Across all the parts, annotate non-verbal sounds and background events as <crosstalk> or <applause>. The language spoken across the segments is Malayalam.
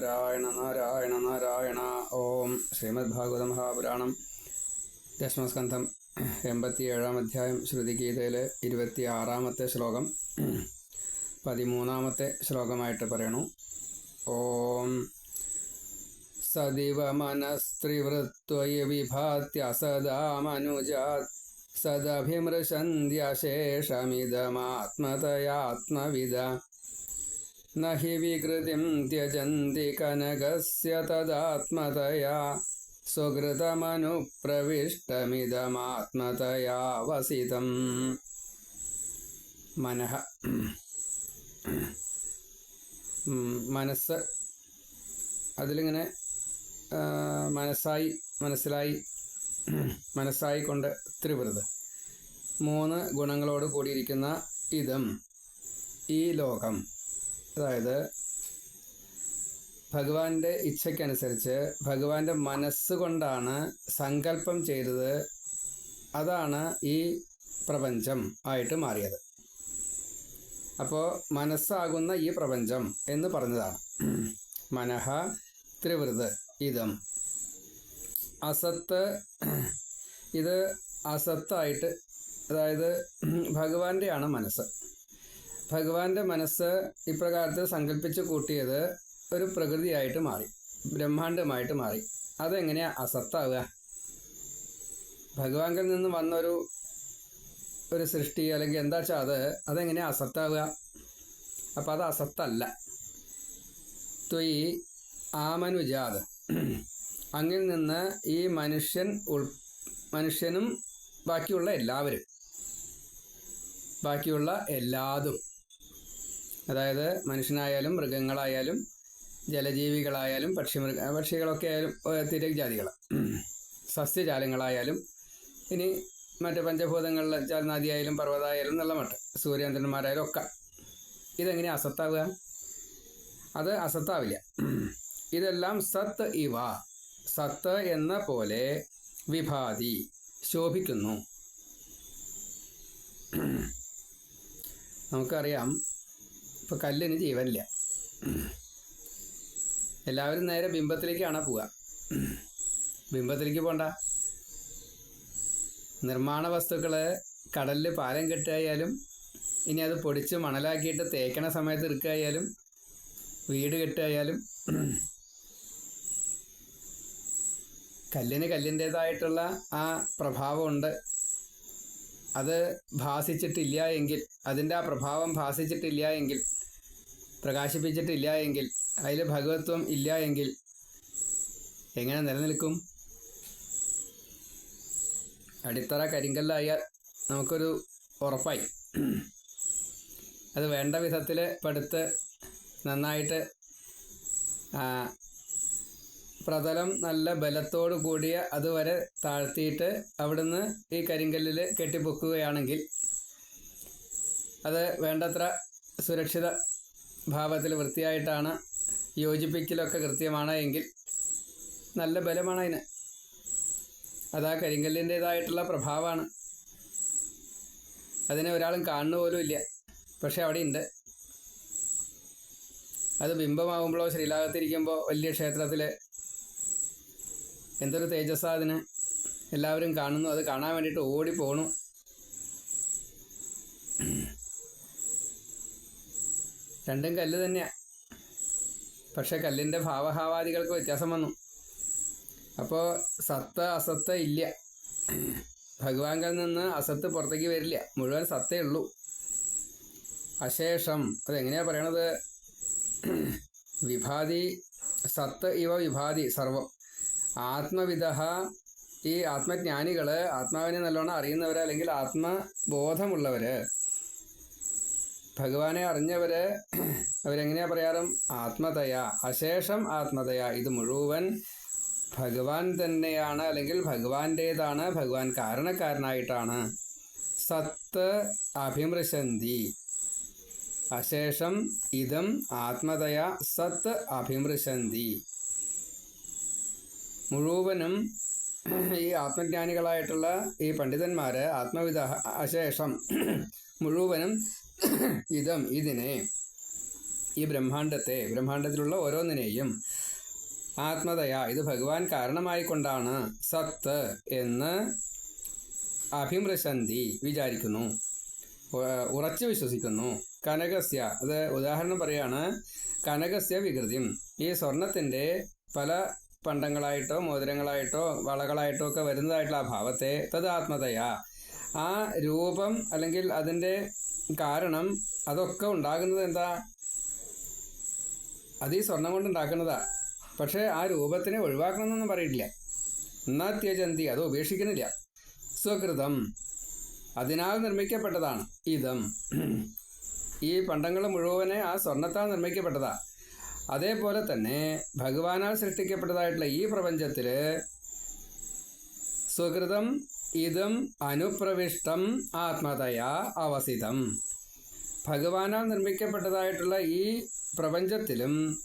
നാരായണ നാരായണ നാരായണ. ഓം ശ്രീമദ് ഭാഗവത മഹാപുരാണം. ദശമസ്കന്ധം എൺപത്തിയേഴാം അധ്യായം ശ്രുതിഗീതയിലെ ഇരുപത്തി ആറാമത്തെ ശ്ലോകം. പതിമൂന്നാമത്തെ ശ്ലോകമായിട്ട് പറയണു. ഓം സദിവ മനസ്ത്രിവൃത്വയ വിഭാത്യ സദാ മനുജാ സദഭിമൃശന്ത്യശേഷമിതമാത്മതയാത്മവിദ न हि विकृतिं त्यजन्ति कनकस्य तदात्मतया स्वकृतमनुप्रविष्टमिदमात्मतया वसितम् മനഃ മനസ്സ് അതിലിങ്ങനെ ആ, മനസ്സായി മനസ്സിലായി മനസ്സായി കൊണ്ട് ത്രിവൃത് മൂന്ന് ഗുണങ്ങളോട് കൂടിയിരിക്കുന്ന ഇതം ഈ ലോകം അതായത് ഭഗവാന്റെ ഇച്ഛയ്ക്കനുസരിച്ച് ഭഗവാന്റെ മനസ്സുകൊണ്ടാണ് സങ്കല്പം ചെയ്തത്. അതാണ് ഈ പ്രപഞ്ചം ആയിട്ട് മാറിയത്. അപ്പോൾ മനസ്സാകുന്ന ഈ പ്രപഞ്ചം എന്ന് പറഞ്ഞതാണ്. മനഃ ത്രിവൃത് ഇതം അസത്ത് ഇത് അസത്തായിട്ട് അതായത് ഭഗവാന്റെയാണ് മനസ്സ്. ഭഗവാന്റെ മനസ്സ് ഇപ്രകാരത്തിൽ സങ്കല്പിച്ച് കൂട്ടിയത് ഒരു പ്രകൃതിയായിട്ട് മാറി ബ്രഹ്മാണ്ടമായിട്ട് മാറി. അതെങ്ങനെയാ അസത്താവുക? ഭഗവാനിൽ നിന്ന് വന്നൊരു ഒരു സൃഷ്ടി അല്ലെങ്കിൽ എന്താ വെച്ചാൽ അത് അതെങ്ങനെയാ അസത്താവുക? അപ്പം അത് അസത്തല്ല. ത്വയി ആമനുജാത്. അങ്ങിൽ നിന്ന് ഈ മനുഷ്യൻ ഉൾ മനുഷ്യനും ബാക്കിയുള്ള എല്ലാവരും ബാക്കിയുള്ള എല്ലാതും. അതായത് മനുഷ്യനായാലും മൃഗങ്ങളായാലും ജലജീവികളായാലും പക്ഷിമൃഗ പക്ഷികളൊക്കെ ആയാലും തിരക് ജാതികൾ സസ്യജാലങ്ങളായാലും ഇനി മറ്റ് പഞ്ചഭൂതങ്ങളിൽ നദിയായാലും പർവതമായാലും നല്ല മട്ട് സൂര്യചന്ദ്രന്മാരായാലും ഒക്കെ. ഇതെങ്ങനെ അസത്താവുക? അത് അസത്താവില്ല. ഇതെല്ലാം സത്ത് ഇവ. സത്ത് എന്ന പോലെ വിഭാതി ശോഭിക്കുന്നു. നമുക്കറിയാം ഇപ്പൊ കല്ലിന് ജീവനില്ല. എല്ലാവരും നേരെ ബിംബത്തിലേക്കാണ് പോവുക? ബിംബത്തിലേക്ക് പോണ്ട. നിർമ്മാണ വസ്തുക്കൾ കടലിൽ പാലം കെട്ടായാലും ഇനി അത് പൊടിച്ച് മണലാക്കിയിട്ട് തേക്കണ സമയത്ത് ഇറുക്കായാലും വീട് കെട്ടായാലും കല്ലിന് കല്ലിന്റെതായിട്ടുള്ള ആ പ്രഭാവമുണ്ട്. അത് ഭാസിച്ചിട്ടില്ല എങ്കിൽ അതിന്റെ ആ പ്രഭാവം ഭാസിച്ചിട്ടില്ല എങ്കിൽ പ്രകാശിപ്പിച്ചിട്ടില്ല എങ്കിൽ അതിൽ ഭഗവത്വം ഇല്ല എങ്കിൽ എങ്ങനെ നിലനിൽക്കും? അടിത്തറ കരിങ്കല്ലായാൽ നമുക്കൊരു ഉറപ്പായി. അത് വേണ്ട വിധത്തിൽ പടുത്ത് നന്നായിട്ട് പ്രതലം നല്ല ബലത്തോടു കൂടിയ അതുവരെ താഴ്ത്തിയിട്ട് അവിടുന്ന് ഈ കരിങ്കല്ലിൽ കെട്ടിപ്പൊക്കുകയാണെങ്കിൽ അത് വേണ്ടത്ര സുരക്ഷിത ഭാവത്തിൽ വൃത്തിയായിട്ടാണ് യോജിപ്പിക്കലൊക്കെ കൃത്യമാണ് എങ്കിൽ നല്ല ബലമാണ് അതിന്. അതാ കരിങ്കല്ലിന്റെതായിട്ടുള്ള പ്രഭാവമാണ്. അതിനെ ഒരാളും കാണുന്ന പോലും ഇല്ല. പക്ഷെ അവിടെ ഉണ്ട്. അത് ബിംബമാകുമ്പോഴോ ശ്രീലാകത്തിരിക്കുമ്പോൾ വലിയ ക്ഷേത്രത്തിൽ എന്തൊരു തേജസ്സാ അതിന്. എല്ലാവരും കാണുന്നു. അത് കാണാൻ വേണ്ടിയിട്ട് ഓടി പോണു. രണ്ടും കല്ല് തന്നെയാണ് പക്ഷെ കല്ലിന്റെ ഭാവഹാവാദികൾക്ക് വ്യത്യാസം വന്നു. അപ്പോൾ സത്ത് അസത്ത് ഇല്ല. ഭഗവാനിൽ നിന്ന് അസത്ത് പുറത്തേക്ക് വരില്ല. മുഴുവൻ സത്തേ ഉള്ളൂ. അശേഷം അതെങ്ങനെയാണ് പറയണത്? വിഭാതി സത്ത് ഇവ വിഭാതി സർവം. ആത്മവിധ ഈ ആത്മജ്ഞാനികൾ ആത്മാവിനെ നല്ലോണം അറിയുന്നവർ അല്ലെങ്കിൽ ആത്മബോധമുള്ളവര് ഭഗവാനെ അറിഞ്ഞവര് അവരെങ്ങനെയാ പറയാറും? ആത്മതയ അശേഷം ആത്മതയ ഇത് മുഴുവൻ ഭഗവാൻ തന്നെയാണ് അല്ലെങ്കിൽ ഭഗവാന്റേതാണ് ഭഗവാൻ കാരണക്കാരനായിട്ടാണ്. സത്ത് അഭിമൃശന്തി. അശേഷം ഇതം ആത്മതയ സത്ത് അഭിമൃശന്തി. മുഴുവനും ഈ ആത്മജ്ഞാനികളായിട്ടുള്ള ഈ പണ്ഡിതന്മാര് ആത്മവിധ അശേഷം മുഴുവനും ഇതം ഇതിനെ ഈ ബ്രഹ്മാണ്ടത്തെ ബ്രഹ്മാണ്ടത്തിലുള്ള ഓരോന്നിനെയും ആത്മതയ ഇത് ഭഗവാൻ കാരണമായിക്കൊണ്ടാണ് സത്ത് എന്ന് അഭിമൃശന്തി വിചാരിക്കുന്നു. ഉറച്ചു വിശ്വസിക്കുന്നു. കനകസ്യ അത് ഉദാഹരണം പറയാണ് കനകസ്യ വികൃതിം. ഈ സ്വർണത്തിന്റെ പല പണ്ടങ്ങളായിട്ടോ മോതിരങ്ങളായിട്ടോ വളകളായിട്ടോ ഒക്കെ വരുന്നതായിട്ടുള്ള ആ ഭാവത്തെ തത് ആത്മതയ ആ രൂപം അല്ലെങ്കിൽ അതിന്റെ കാരണം അതൊക്കെ ഉണ്ടാകുന്നത് എന്താ? അത് ഈ സ്വർണം കൊണ്ട് ഉണ്ടാക്കുന്നതാ. പക്ഷേ ആ രൂപത്തിനെ ഒഴിവാക്കണമെന്നൊന്നും പറയില്ല. എന്നാ ത്യജന്തി അത് ഉപേക്ഷിക്കുന്നില്ല. സ്വകൃതം. അതിനാൽ നിർമ്മിക്കപ്പെട്ടതാണ്. ഇതം. ഈ പണ്ടങ്ങൾ മുഴുവനെ ആ സ്വർണത്താൽ നിർമ്മിക്കപ്പെട്ടതാ. അതേപോലെ തന്നെ ഭഗവാനാൽ സൃഷ്ടിക്കപ്പെട്ടതായിട്ടുള്ള ഈ പ്രപഞ്ചത്തിൽ സ്വകൃതം ഇതം അനുപ്രവിഷ്ടം ആത്മതയാ അവസിതം. ഭഗവാനാൽ നിർമ്മിക്കപ്പെട്ടതായിട്ടുള്ള ഈ പ്രപഞ്ചത്തിലും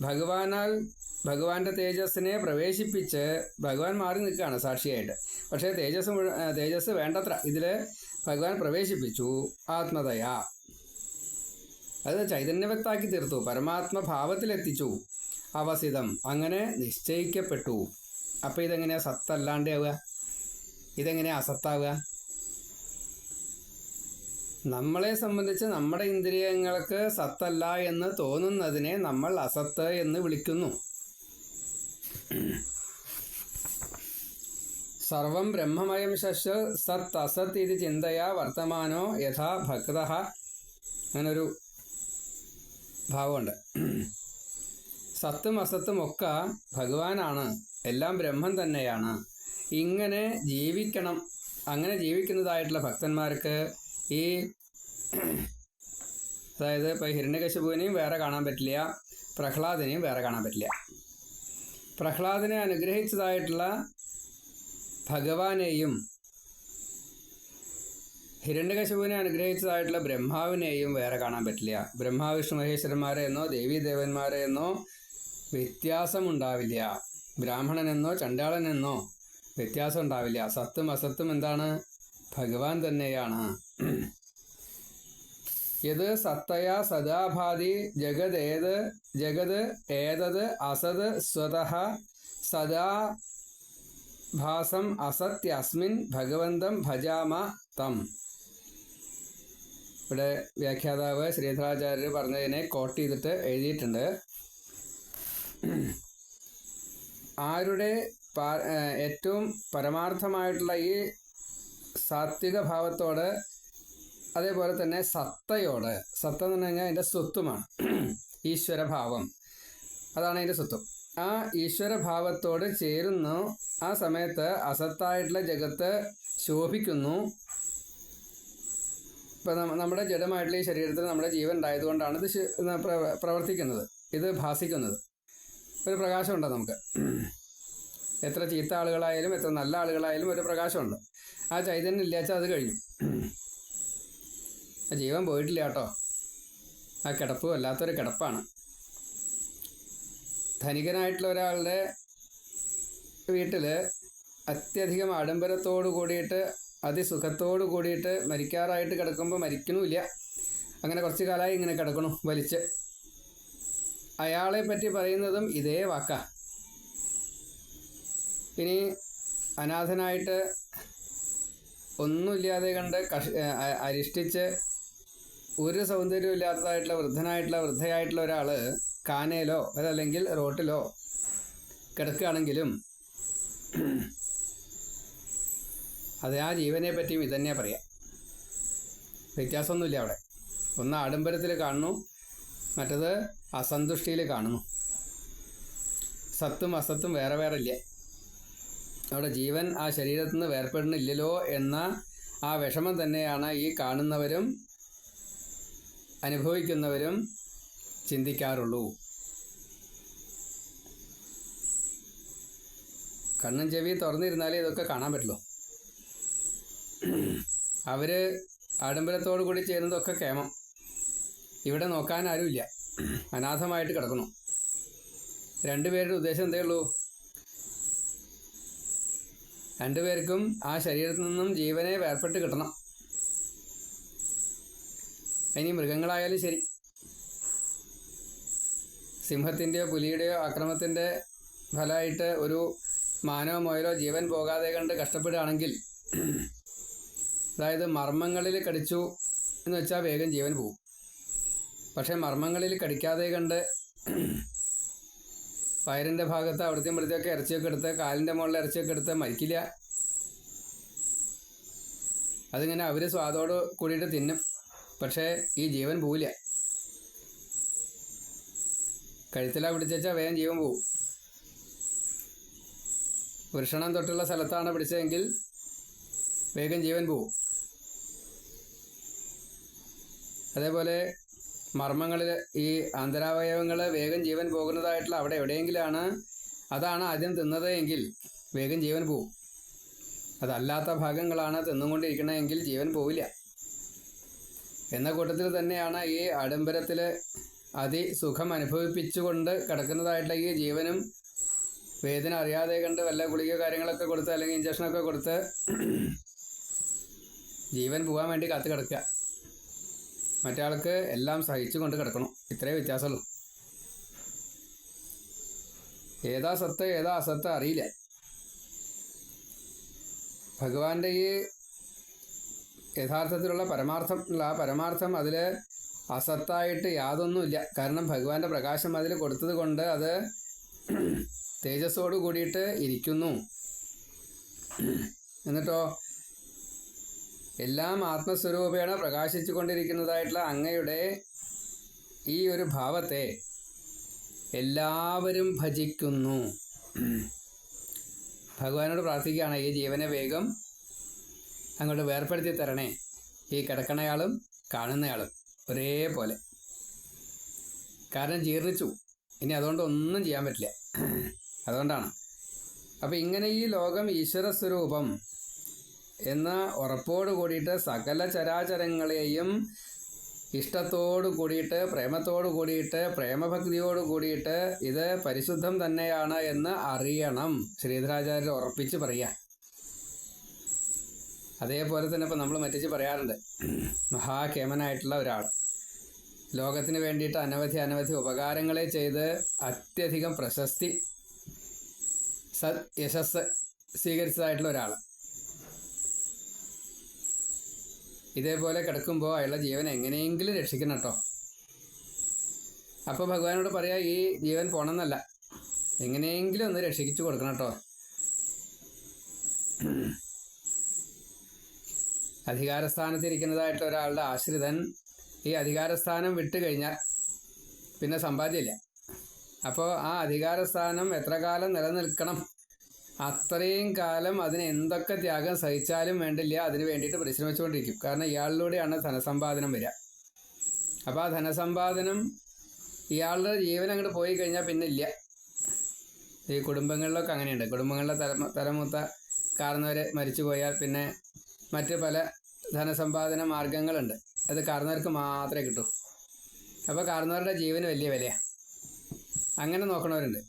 ഭഗവാനാൽ ഭഗവാന്റെ തേജസ്സിനെ പ്രവേശിപ്പിച്ച് ഭഗവാൻ മാറി നിൽക്കുകയാണ് സാക്ഷിയായിട്ട്. പക്ഷേ തേജസ് തേജസ് വേണ്ടത്ര. ഇതിൽ ഭഗവാൻ പ്രവേശിപ്പിച്ചു ആത്മതയ. അത് ചൈതന്യവത്താക്കി തീർത്തു. പരമാത്മഭാവത്തിലെത്തിച്ചു. അവസിതം. അങ്ങനെ നിശ്ചയിക്കപ്പെട്ടു. അപ്പം ഇതെങ്ങനെയാണ് സത്തല്ലാണ്ടാവുക ഇതെങ്ങനെയാ അസത്താവുക നമ്മളെ സംബന്ധിച്ച് നമ്മുടെ ഇന്ദ്രിയങ്ങൾക്ക് സത്തല്ല എന്ന് തോന്നുന്നതിനെ നമ്മൾ അസത്ത് എന്ന് വിളിക്കുന്നു. സർവം ബ്രഹ്മമയം ശശ് സത് അസത് ഇത് ചിന്തയാ വർത്തമാനോ യഥാ ഭക്ത. അങ്ങനൊരു ഭാവമുണ്ട്. സത്തും അസത്തും ഒക്കെ ഭഗവാനാണ്. എല്ലാം ബ്രഹ്മം തന്നെയാണ്. ഇങ്ങനെ ജീവിക്കണം. അങ്ങനെ ജീവിക്കുന്നതായിട്ടുള്ള ഭക്തന്മാർക്ക് ഈ അതായത് ഇപ്പോൾ ഹിരണ്യകശിപുവിനെയും വേറെ കാണാൻ പറ്റില്ല പ്രഹ്ലാദിനെയും വേറെ കാണാൻ പറ്റില്ല. പ്രഹ്ലാദിനെ അനുഗ്രഹിച്ചതായിട്ടുള്ള ഭഗവാനെയും ഹിരണ്യകശിപുവിനെ അനുഗ്രഹിച്ചതായിട്ടുള്ള ബ്രഹ്മാവിനെയും വേറെ കാണാൻ പറ്റില്ല. ബ്രഹ്മാവിഷ്ണു മഹേശ്വരന്മാരെ എന്നോ ദേവീദേവന്മാരെ എന്നോ വ്യത്യാസമുണ്ടാവില്ല. ബ്രാഹ്മണനെന്നോ ചണ്ടാളനെന്നോ വ്യത്യാസം ഉണ്ടാവില്ല. സത്വം അസത്തും എന്താണ്? ഭഗവാൻ തന്നെയാണ്. യത് സത്തയാ സദാഭാതി ജഗത് ഏത്? ജഗത് ഏതത്? അസത് സ്വതഃ സദാ ഭാസം അസത്യസ്മിൻ ഭഗവന്തം ഭജാമ തം. ഇവിടെ വ്യാഖ്യാതാവ് ശ്രീധരാചാര്യർ പറഞ്ഞതിനെ കോട്ട് ചെയ്തിട്ട് എഴുതിയിട്ടുണ്ട്. ആരുടെ ഏറ്റവും പരമാർത്ഥമായിട്ടുള്ള ഈ സാത്വിക ഭാവത്തോട് അതേപോലെ തന്നെ സത്തയോട്. സത്ത എന്ന് പറഞ്ഞു കഴിഞ്ഞാൽ അതിന്റെ സ്വത്വമാണ്. <clears throat> ഈശ്വരഭാവം. അതാണ് അതിന്റെ സ്വത്വം. ആ ഈശ്വരഭാവത്തോട് ചേരുന്നു. ആ സമയത്ത് അസത്തായിട്ടുള്ള ജഗത്ത് ശോഭിക്കുന്നു. ഇപ്പം നമ്മുടെ ജഡമായിട്ടുള്ള ഈ ശരീരത്തിൽ നമ്മുടെ ജീവൻ ഉണ്ടായതുകൊണ്ടാണ് ഇത് പ്രവർത്തിക്കുന്നത്. ഇത് ഭാസിക്കുന്നത്. ഒരു പ്രകാശമുണ്ട് നമുക്ക്? <clears throat> എത്ര ചീത്ത ആളുകളായാലും എത്ര നല്ല ആളുകളായാലും ഒരു പ്രകാശമുണ്ട്. ആ ചൈതന്യം ഇല്ലാച്ചാൽ അത് കഴിഞ്ഞു. ആ ജീവൻ പോയിട്ടില്ല കേട്ടോ. ആ കിടപ്പ് വല്ലാത്തൊരു കിടപ്പാണ്. ധനികനായിട്ടുള്ള ഒരാളുടെ വീട്ടിൽ അത്യധികം ആഡംബരത്തോട് കൂടിയിട്ട് അതിസുഖത്തോട് കൂടിയിട്ട് മരിക്കാറായിട്ട് കിടക്കുമ്പോൾ മരിക്കണമില്ല അങ്ങനെ കുറച്ച് കാലമായി ഇങ്ങനെ കിടക്കണം വലിച്ച്. അയാളെ പറ്റി പറയുന്നതും ഇതേ വാക്കാ. ഇനി അനാഥനായിട്ട് ഒന്നുമില്ലാതെ കണ്ട് കഷ അരിഷ്ടിച്ച് ഒരു സൗന്ദര്യവും ഇല്ലാത്തതായിട്ടുള്ള വൃദ്ധനായിട്ടുള്ള വൃദ്ധയായിട്ടുള്ള ഒരാൾ കാനയിലോ അതല്ലെങ്കിൽ റോട്ടിലോ കിടക്കുകയാണെങ്കിലും അത് ആ ജീവനെ പറ്റിയും ഇതന്നെ പറയാം. വ്യത്യാസമൊന്നുമില്ല അവിടെ. ഒന്ന് ആഡംബരത്തിൽ കാണുന്നു മറ്റത് അസന്തുഷ്ടിയിൽ കാണുന്നു. സത്തും അസത്തും വേറെ വേറെ ഇല്ല? അവിടെ ജീവൻ ആ ശരീരത്തിൽ നിന്ന് വേർപ്പെടുന്നില്ലല്ലോ എന്ന ആ വിഷമം തന്നെയാണ് ഈ കാണുന്നവരും അനുഭവിക്കുന്നവരും ചിന്തിക്കാറുള്ളൂ. കണ്ണും ചെവി തുറന്നിരുന്നാലേ ഇതൊക്കെ കാണാൻ പറ്റുള്ളൂ. അവർ ആഡംബരത്തോടു കൂടി ചെയ്യുന്നതൊക്കെ കേമം. ഇവിടെ നോക്കാൻ ആരുമില്ല. അനാഥമായിട്ട് കിടക്കണം രണ്ടുപേരുടെ ഉദ്ദേശം എന്തേ ഉള്ളൂ? രണ്ടുപേർക്കും ആ ശരീരത്തിൽ നിന്നും ജീവനെ വേർപെട്ട് കിട്ടണം. ഇനി മൃഗങ്ങളായാലും ശരി. സിംഹത്തിന്റെയോ പുലിയുടെയോ അക്രമത്തിന്റെ ഫലമായിട്ട് ഒരു മാനോ മുയലോ ജീവൻ പോകാതെ കണ്ട് കഷ്ടപ്പെടുകയാണെങ്കിൽ അതായത് മർമ്മങ്ങളിൽ കടിച്ചു എന്ന് വെച്ചാൽ വേഗം ജീവൻ പോകും. പക്ഷേ മർമ്മങ്ങളിൽ കടിക്കാതെ കണ്ട് വയറിന്റെ ഭാഗത്ത് അവിടുത്തെ ഇവിടുത്തെയൊക്കെ ഇറച്ചിയൊക്കെ എടുത്ത് കാലിന്റെ മുകളിൽ ഇറച്ചിയൊക്കെ എടുത്ത് മരിക്കില്ല. അതിങ്ങനെ അവർ സ്വാദോട് കൂടിയിട്ട് തിന്നും. പക്ഷേ ഈ ജീവൻ പോവില്ല. കഴുത്തിലാ പിടിച്ചാൽ വേഗം ജീവൻ പോവും. വൃഷണം തൊട്ടുള്ള സ്ഥലത്താണ് പിടിച്ചതെങ്കിൽ വേഗം ജീവൻ പോവും. അതേപോലെ മർമ്മങ്ങളിൽ ഈ ആന്തരാവയവങ്ങൾ വേഗം ജീവൻ പോകുന്നതായിട്ടുള്ള അവിടെ എവിടെയെങ്കിലാണ് അതാണ് ആദ്യം തിന്നത് എങ്കിൽ വേഗം ജീവൻ പോവും. അതല്ലാത്ത ഭാഗങ്ങളാണ് തിന്നുകൊണ്ടിരിക്കണമെങ്കിൽ ജീവൻ പോവില്ല. എന്ന കൂട്ടത്തിൽ തന്നെയാണ് ഈ ആഡംബരത്തിൽ അതിസുഖം അനുഭവിപ്പിച്ചുകൊണ്ട് കിടക്കുന്നതായിട്ടുള്ള ഈ ജീവനും വേദന അറിയാതെ കണ്ട് വല്ല ഗുളിക കാര്യങ്ങളൊക്കെ കൊടുത്ത് അല്ലെങ്കിൽ ഇഞ്ചക്ഷനൊക്കെ കൊടുത്ത് ജീവൻ പോകാൻ വേണ്ടി കാത്തു കിടക്കുക. മറ്റാൾക്ക് എല്ലാം സഹിച്ചു കൊണ്ട് കിടക്കണം. ഇത്രേ വ്യത്യാസമുള്ളൂ. ഏതാ സത്ത് ഏതാ അസത്ത് അറിയില്ല. ഭഗവാന്റെ ഈ യഥാർത്ഥത്തിലുള്ള പരമാർത്ഥം ആ പരമാർത്ഥം അതിൽ അസത്തായിട്ട് യാതൊന്നുമില്ല. കാരണം ഭഗവാന്റെ പ്രകാശം അതിൽ കൊടുത്തത് കൊണ്ട് അത് തേജസ്സോട് കൂടിയിട്ട് ഇരിക്കുന്നു. എന്നിട്ടോ? എല്ലാം ആത്മസ്വരൂപേണ പ്രകാശിച്ചു കൊണ്ടിരിക്കുന്നതായിട്ടുള്ള അങ്ങയുടെ ഈ ഒരു ഭാവത്തെ എല്ലാവരും ഭജിക്കുന്നു. ഭഗവാനോട് പ്രാർത്ഥിക്കുകയാണ് ഈ ജീവനെ വേഗം അങ്ങോട്ട് വേർപ്പെടുത്തി തരണേ. ഈ കിടക്കണയാളും കാണുന്നയാളും ഒരേപോലെ. കാരണം ജീർണിച്ചു. ഇനി അതുകൊണ്ട് ഒന്നും ചെയ്യാൻ പറ്റില്ല. അതുകൊണ്ടാണ്. അപ്പം ഇങ്ങനെ ഈ ലോകം ഈശ്വര സ്വരൂപം എന്ന ഉറപ്പോട് കൂടിയിട്ട് സകല ചരാചരങ്ങളെയും ഇഷ്ടത്തോടു കൂടിയിട്ട് പ്രേമത്തോടു കൂടിയിട്ട് പ്രേമഭക്തിയോട് കൂടിയിട്ട് ഇത് പരിശുദ്ധം തന്നെയാണ് എന്ന് അറിയണം. ശ്രീധരാചാര്യർ ഉറപ്പിച്ച് പറയാ. അതേപോലെ തന്നെ ഇപ്പം നമ്മൾ മറ്റിച്ച് പറയാറുണ്ട്. മഹാകേമനായിട്ടുള്ള ഒരാൾ. ലോകത്തിന് വേണ്ടിയിട്ട് അനവധി അനവധി ഉപകാരങ്ങളെ ചെയ്ത് അത്യധികം പ്രശസ്തി സത് യശസ് സ്വീകരിച്ചതായിട്ടുള്ള ഒരാൾ ഇതേപോലെ കിടക്കുമ്പോൾ അയാളുടെ ജീവൻ എങ്ങനെയെങ്കിലും രക്ഷിക്കണം കേട്ടോ അപ്പോൾ ഭഗവാനോട് പറയാ ഈ ജീവൻ പോണമെന്നല്ല എങ്ങനെയെങ്കിലും ഒന്ന് രക്ഷിച്ചു കൊടുക്കണം കേട്ടോ അധികാരസ്ഥാനത്തിരിക്കുന്നതായിട്ട് ഒരാളുടെ ആശ്രിതൻ ഈ അധികാരസ്ഥാനം വിട്ടു കഴിഞ്ഞാൽ പിന്നെ സമ്പാദ്യമില്ല. അപ്പോൾ ആ അധികാരസ്ഥാനം എത്ര കാലം നിലനിൽക്കണം? അത്രയും കാലം അതിന് എന്തൊക്കെ ത്യാഗം സഹിച്ചാലും വേണ്ടില്ല അതിന് വേണ്ടിയിട്ട് പരിശ്രമിച്ചുകൊണ്ടിരിക്കും. കാരണം ഇയാളിലൂടെയാണ് ധനസമ്പാദനം വരിക. അപ്പോൾ ആ ധനസമ്പാദനം ഇയാളുടെ ജീവൻ അങ്ങോട്ട് പോയി കഴിഞ്ഞാൽ പിന്നെ ഇല്ല ഈ കുടുംബങ്ങളിലൊക്കെ അങ്ങനെയുണ്ട്. കുടുംബങ്ങളിലെ തല തലമൂത്ത കാർന്നവർ മരിച്ചു പോയാൽ പിന്നെ മറ്റ് പല ധനസമ്പാദന മാർഗങ്ങളുണ്ട്. അത് കാർന്നവർക്ക് മാത്രമേ കിട്ടൂ. അപ്പോൾ കാർന്നവരുടെ ജീവന് വലിയ വിലയാണ് അങ്ങനെ നോക്കണവരുണ്ട്.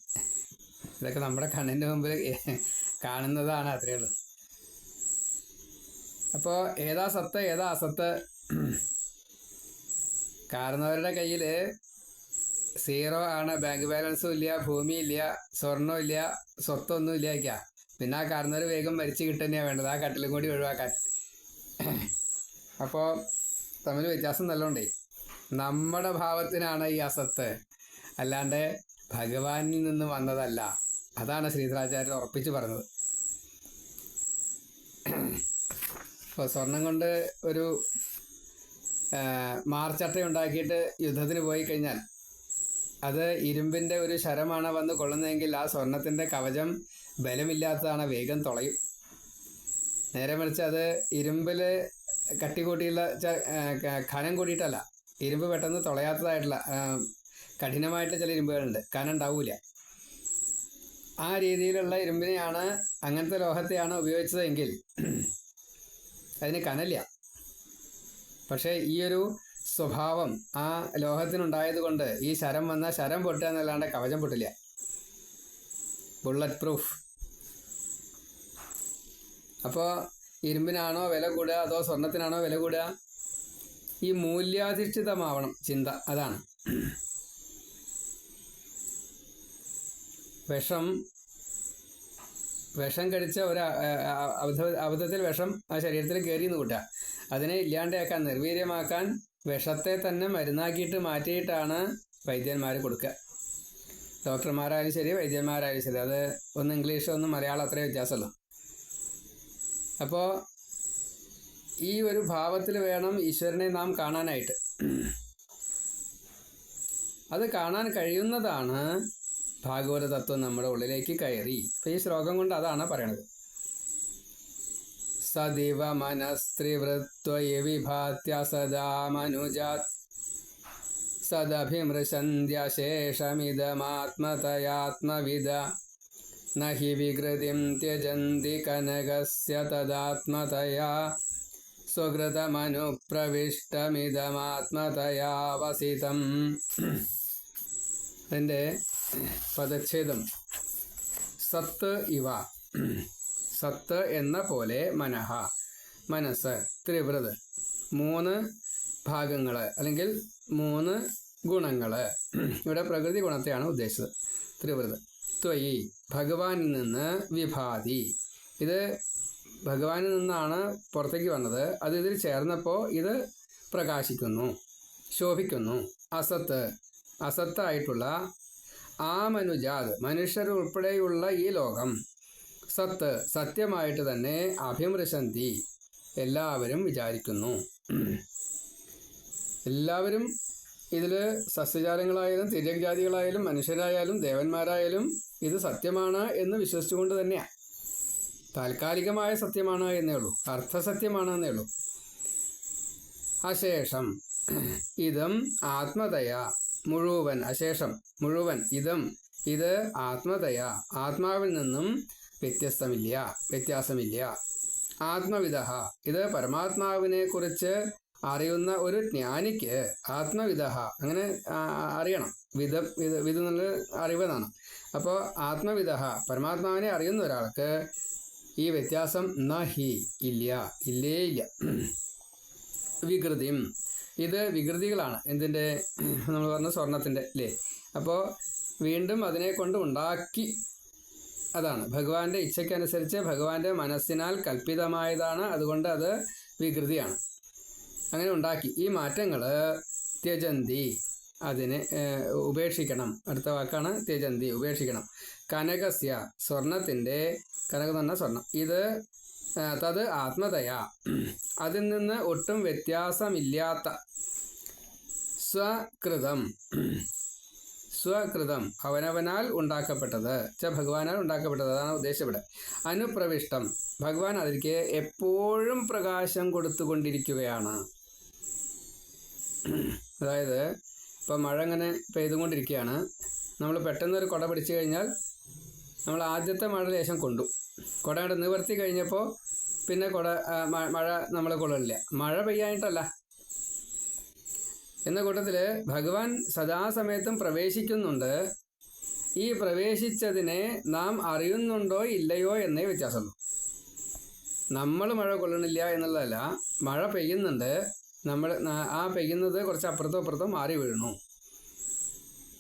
ഇതൊക്കെ നമ്മുടെ കണ്ണിന്റെ മുമ്പിൽ കാണുന്നതാണ് അത്രയേ ഉള്ളൂ. അപ്പോൾ ഏതാ സത്ത് ഏതാ അസത്ത്? കാരണവരുടെ കയ്യിൽ സീറോ ആണ്. ബാങ്ക് ബാലൻസും ഇല്ല ഭൂമിയില്ല സ്വർണവും ഇല്ല സ്വത്തൊന്നും ഇല്ല പിന്നെ ആ കാരണവർ വേഗം മരിച്ചു കിട്ടുന്നതാണ് വേണ്ടത്. ആ കട്ടിലും കൂടി ഒഴിവാക്കാൻ. അപ്പോൾ തമ്മിൽ വ്യത്യാസം നല്ലോണ്ടേ. നമ്മുടെ ഭാവത്തിനാണ് ഈ അസത്ത്. അല്ലാണ്ട് ഭഗവാനിൽ നിന്ന് വന്നതല്ല. അതാണ് ശ്രീധരാചാര്യർ ഉറപ്പിച്ച് പറഞ്ഞത്. അപ്പോൾ സ്വർണം കൊണ്ട് ഒരു മാർച്ചട്ട ഉണ്ടാക്കിയിട്ട് യുദ്ധത്തിന് പോയി കഴിഞ്ഞാൽ അത് ഇരുമ്പിന്റെ ഒരു ശരമാണ് വന്ന് കൊള്ളുന്നതെങ്കിൽ ആ സ്വർണത്തിന്റെ കവചം ബലമില്ലാത്തതാണ് വേഗം തുളയും. നേരെ മറിച്ച് അത് ഇരുമ്പിൽ കട്ടി കൂട്ടിയുള്ള ഖനം കൂടിയിട്ടല്ല. ഇരുമ്പ് പെട്ടെന്ന് തുളയാത്തതായിട്ടുള്ള കഠിനമായിട്ട് ചില ഇരുമ്പുകളുണ്ട്. കനം ഉണ്ടാവില്ല ആ രീതിയിലുള്ള ഇരുമ്പിനെയാണ് അങ്ങനത്തെ ലോഹത്തെയാണ് ഉപയോഗിച്ചതെങ്കിൽ അതിന് കനല പക്ഷേ ഈ ഒരു സ്വഭാവം ആ ലോഹത്തിനുണ്ടായത് കൊണ്ട് ഈ ശരം വന്ന ശരം പൊട്ടുക എന്നല്ലാണ്ട് കവചം പൊട്ടില്ല. ബുള്ളറ്റ് പ്രൂഫ് അപ്പോൾ ഇരുമ്പിനാണോ വില കൂടുക അതോ സ്വർണത്തിനാണോ വില കൂടുക? ഈ മൂല്യാധിഷ്ഠിതമാവണം ചിന്ത. അതാണ്. വിഷം വിഷം കടിച്ച ഒരു അബദ്ധത്തിൽ വിഷം ആ ശരീരത്തിൽ കയറി എന്ന് കൂട്ടുക. അതിനെ ഇല്ലാണ്ടാക്കാൻ നിർവീര്യമാക്കാൻ വിഷത്തെ തന്നെ മരുന്നാക്കിയിട്ട് മാറ്റിയിട്ടാണ് വൈദ്യന്മാർ കൊടുക്കുക. ഡോക്ടർമാരായാലും ശരി വൈദ്യന്മാരായാലും ശരി. അത് ഒന്ന് ഇംഗ്ലീഷ് ഒന്ന് മലയാളം അത്രേ വ്യത്യാസമുള്ളൂ അപ്പോൾ ഈ ഒരു ഭാവത്തിൽ വേണം ഈശ്വരനെ നാം കാണാനായിട്ട്. അത് കാണാൻ കഴിയുന്നതാണ് ഭാഗവത തത്വം നമ്മുടെ ഉള്ളിലേക്ക് കയറി. അപ്പൊ ഈ ശ്ലോകം കൊണ്ട് അതാണ് പറയണത്. സദിവ മനസ്ത്രിവൃത്വയി വിഭാത്യ സദാ മനുജാത്. സദഭിമൃശന്ധ്യശേഷമിതമാത്മതയാത്മവിദ നഹി വികൃതിം ത്യജന്തി കനകസ്യ തദാത്മതയാ. സ്വകൃതമനുപ്രവിഷ്ടമിതമാത്മതയാ വസിതം അതിന്റെ <clears throat> പദച്ഛേദം. സത്ത് ഇവ. സത്ത് എന്ന പോലെ മനഹ മനസ്സ് ത്രിവ്രത്. മൂന്ന് ഭാഗങ്ങൾ അല്ലെങ്കിൽ മൂന്ന് ഗുണങ്ങൾ ഇവിടെ പ്രകൃതി ഗുണത്തെയാണ് ഉദ്ദേശിച്ചത്. ത്രിവ്രത്. ത്വയി ഭഗവാനിൽ നിന്ന് വിഭാതി. ഇത് ഭഗവാനിൽ നിന്നാണ് പുറത്തേക്ക് വന്നത്. അത് ഇതിൽ ചേർന്നപ്പോൾ ഇത് പ്രകാശിക്കുന്നു ശോഭിക്കുന്നു. അസത്ത്. അസത്തായിട്ടുള്ള ആ മനുജാത് മനുഷ്യരുൾപ്പെടെയുള്ള ഈ ലോകം. സത്ത് സത്യമായിട്ട് തന്നെ അഭിമൃശന്തി. എല്ലാവരും വിചാരിക്കുന്നു. എല്ലാവരും ഇതിൽ സസ്യജാലങ്ങളായാലും തിര്യജാതികളായാലും മനുഷ്യരായാലും ദേവന്മാരായാലും ഇത് സത്യമാണ് എന്ന് വിശ്വസിച്ചുകൊണ്ട് തന്നെയാണ് താൽക്കാലികമായ സത്യമാണ് എന്നേ ഉള്ളൂ. അർത്ഥസത്യമാണ് എന്നേ ഉള്ളൂ. അശേഷം ഇതും ആത്മതയ. മുഴുവൻ അശേഷം മുഴുവൻ ഇതം ഇത് ആത്മതയ. ആത്മാവിൽ നിന്നും വ്യത്യസ്തമില്ല വ്യത്യാസമില്ല. ആത്മവിധ ഇത് പരമാത്മാവിനെ കുറിച്ച് അറിയുന്ന ഒരു ജ്ഞാനിക്ക് ആത്മവിധ അങ്ങനെ അറിയണം. വിധം വിധ വിധ അറിവെന്നാണ്. അപ്പോൾ ആത്മവിധ പരമാത്മാവിനെ അറിയുന്ന ഒരാൾക്ക് ഈ വ്യത്യാസം ന ഹി ഇല്ല ഇല്ലേ ഇല്ല വികൃതിയും ഇത് വികൃതികളാണ്. എന്തിന്റെ? നമ്മൾ പറഞ്ഞ സ്വർണത്തിന്റെ അല്ലേ അപ്പോൾ വീണ്ടും അതിനെ കൊണ്ട് ഉണ്ടാക്കി അതാണ്. ഭഗവാന്റെ ഇച്ഛയ്ക്കനുസരിച്ച് ഭഗവാന്റെ മനസ്സിനാൽ കൽപ്പിതമായതാണ്. അതുകൊണ്ട് അത് വികൃതിയാണ്. അങ്ങനെ ഉണ്ടാക്കി. ഈ മാറ്റങ്ങൾ ത്യജന്തി അതിനെ ഉപേക്ഷിക്കണം. അടുത്ത വാക്കാണ് ത്യജന്തി ഉപേക്ഷിക്കണം. കനകസ്യ സ്വർണത്തിന്റെ കനകം തന്നെ സ്വർണം. ഇത് തത് ആത്മതയ. അതിൽ നിന്ന് ഒട്ടും വ്യത്യാസമില്ലാത്ത സ്വകൃതം. സ്വകൃതം അവനവനാൽ ഉണ്ടാക്കപ്പെട്ടത്. ച ഭഗവാനാൽ ഉണ്ടാക്കപ്പെട്ടത്. അതാണ് ഉദ്ദേശം ഇവിടെ അനുപ്രവിഷ്ടം. ഭഗവാൻ അതിലേക്ക് എപ്പോഴും പ്രകാശം കൊടുത്തുകൊണ്ടിരിക്കുകയാണ്. അതായത് ഇപ്പം മഴ അങ്ങനെ പെയ്തുകൊണ്ടിരിക്കുകയാണ്. നമ്മൾ പെട്ടെന്ന് ഒരു കുട പിടിച്ചു കഴിഞ്ഞാൽ നമ്മൾ ആദ്യത്തെ മഴ ലേശം കൊണ്ടു. കുട അവിടെ നിവർത്തി കഴിഞ്ഞപ്പോൾ പിന്നെ കുട മഴ നമ്മളെ കൊള്ളില്ല മഴ പെയ്യാനായിട്ടല്ല എന്ന കൂട്ടത്തിൽ ഭഗവാൻ സദാസമയത്തും പ്രവേശിക്കുന്നുണ്ട്. ഈ പ്രവേശിച്ചതിനെ നാം അറിയുന്നുണ്ടോ ഇല്ലയോ എന്നേ വ്യത്യാസമുള്ളൂ. നമ്മൾ മഴ കൊള്ളണില്ല എന്നുള്ളതല്ല മഴ പെയ്യുന്നുണ്ട്. നമ്മൾ ആ പെയ്യുന്നത് കുറച്ച് അപ്പുറത്തും അപ്പുറത്തും മാറി വീഴുന്നു.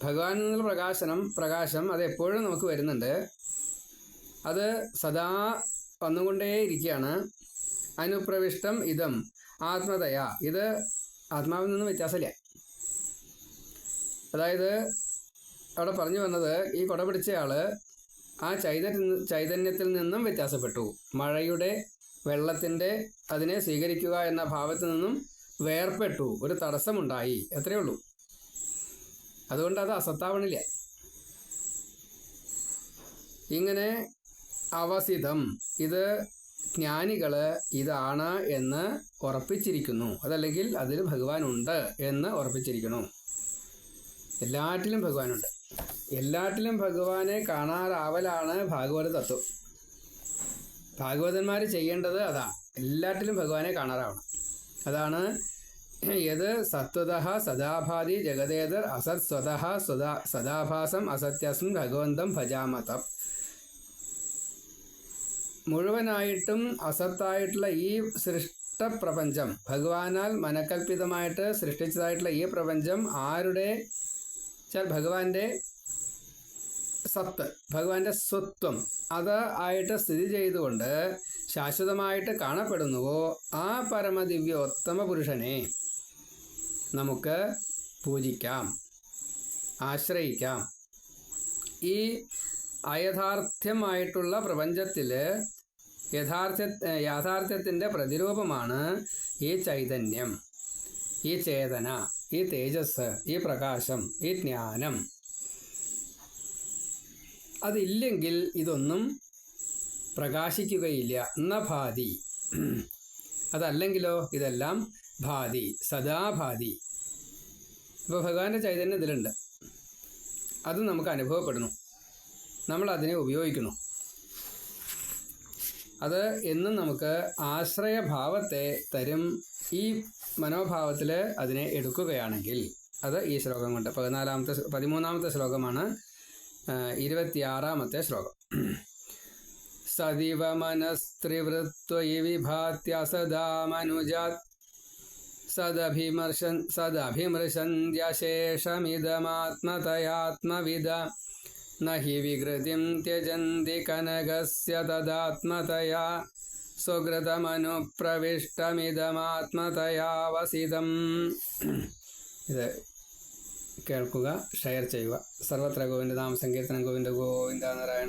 ഭഗവാനിൽ എന്നുള്ള പ്രകാശനം പ്രകാശം അത് എപ്പോഴും നമുക്ക് വരുന്നുണ്ട്. അത് സദാ വന്നുകൊണ്ടേയിരിക്കുകയാണ്. അനുപ്രവിഷ്ടം ഇതം ആത്മതയ. ഇത് ആത്മാവിൽ നിന്നും വ്യത്യാസമില്ല. അതായത് അവിടെ പറഞ്ഞു വന്നത് ഈ കൊട പിടിച്ചയാൾ ആ ചൈതന്യ ചൈതന്യത്തിൽ നിന്നും വ്യത്യാസപ്പെട്ടു. മഴയുടെ വെള്ളത്തിന്റെ അതിനെ സ്വീകരിക്കുക എന്ന ഭാവത്തിൽ നിന്നും വേർപെട്ടു ഒരു തടസ്സമുണ്ടായി. എത്രയേ ഉള്ളൂ. അതുകൊണ്ട് അത് അസത്താവണില്ല. ഇങ്ങനെ അവസിതം ഇത് ജ്ഞാനികൾ ഇതാണ് എന്ന് ഉറപ്പിച്ചിരിക്കുന്നു. അതല്ലെങ്കിൽ അതിൽ ഭഗവാനുണ്ട് എന്ന് ഉറപ്പിച്ചിരിക്കുന്നു. എല്ലാറ്റിലും ഭഗവാനുണ്ട്. എല്ലാറ്റിലും ഭഗവാനെ കാണാറാവലാണ് ഭാഗവത തത്വം. ഭാഗവതന്മാർ ചെയ്യേണ്ടത് അതാണ് എല്ലാറ്റിലും ഭഗവാനെ കാണാറാവണം. അതാണ് യത് സത്വത സദാഭാതി ജഗതേതർ അസത് സ്വത സദാഭാസം അസത്യസ്മിൻ ഭഗവന്തം ഭജാമതം മുഴുവനായിട്ടും അസത്തായിട്ടുള്ള ഈ സൃഷ്ടപ്രപഞ്ചം ഭഗവാനാൽ മനക്കൽപ്പിതമായിട്ട് സൃഷ്ടിച്ചതായിട്ടുള്ള ഈ പ്രപഞ്ചം ആരുടെ? ഭഗവാന്റെ സത്ത് ഭഗവാന്റെ സ്വത്വം. അത് ആയിട്ട് സ്ഥിതി ചെയ്തുകൊണ്ട് ശാശ്വതമായിട്ട് കാണപ്പെടുന്നുവോ? ആ പരമദിവ്യോത്തമ പുരുഷനെ നമുക്ക് പൂജിക്കാം ആശ്രയിക്കാം. ഈ അയഥാർത്ഥ്യമായിട്ടുള്ള പ്രപഞ്ചത്തിൽ യഥാർത്ഥ യാഥാർത്ഥ്യത്തിന്റെ പ്രതിരൂപമാണ് ഈ ചൈതന്യം ഈ ചേതന ഈ തേജസ് ഈ പ്രകാശം ഈ ജ്ഞാനം. അതില്ലെങ്കിൽ ഇതൊന്നും പ്രകാശിക്കുകയില്ല എന്ന ഭാതി. അതല്ലെങ്കിലോ ഇതെല്ലാം ഭാതി സദാഭാതി. ഇപ്പോൾ ഭഗവാന്റെ ചൈതന്യം ഇതിലുണ്ട്. അത് നമുക്ക് അനുഭവപ്പെടുന്നു. നമ്മൾ അതിനെ ഉപയോഗിക്കുന്നു. അത് എന്നും നമുക്ക് ആശ്രയഭാവത്തെ തരും ഈ മനോഭാവത്തിൽ അതിനെ എടുക്കുകയാണെങ്കിൽ അത് ഈ ശ്ലോകം കൊണ്ട്. പതിനാലാമത്തെ പതിമൂന്നാമത്തെ ശ്ലോകമാണ് ഇരുപത്തിയാറാമത്തെ ശ്ലോകം. സദിവ മനസ്ത്രിവൃത്വയി വിഭാത്യ സദാ മനുജാത് സദഭിമർശൻ സദഭിമൃശന്ത്യശേഷമിതമാത്മതയാത്മവിധ നഹി വികൃതിം ത്യജന്തി കനകസ്യ തദാത്മതയാ. സുഹൃതമനുപ്രവിഷ്ടമിതമാത്മതയാവസിതം ഇത് കേൾക്കുക ഷെയർ ചെയ്യുക. സർവത്ര ഗോവിന്ദ നാമസങ്കീർത്തനം ഗോവിന്ദ ഗോവിന്ദ നാരായണ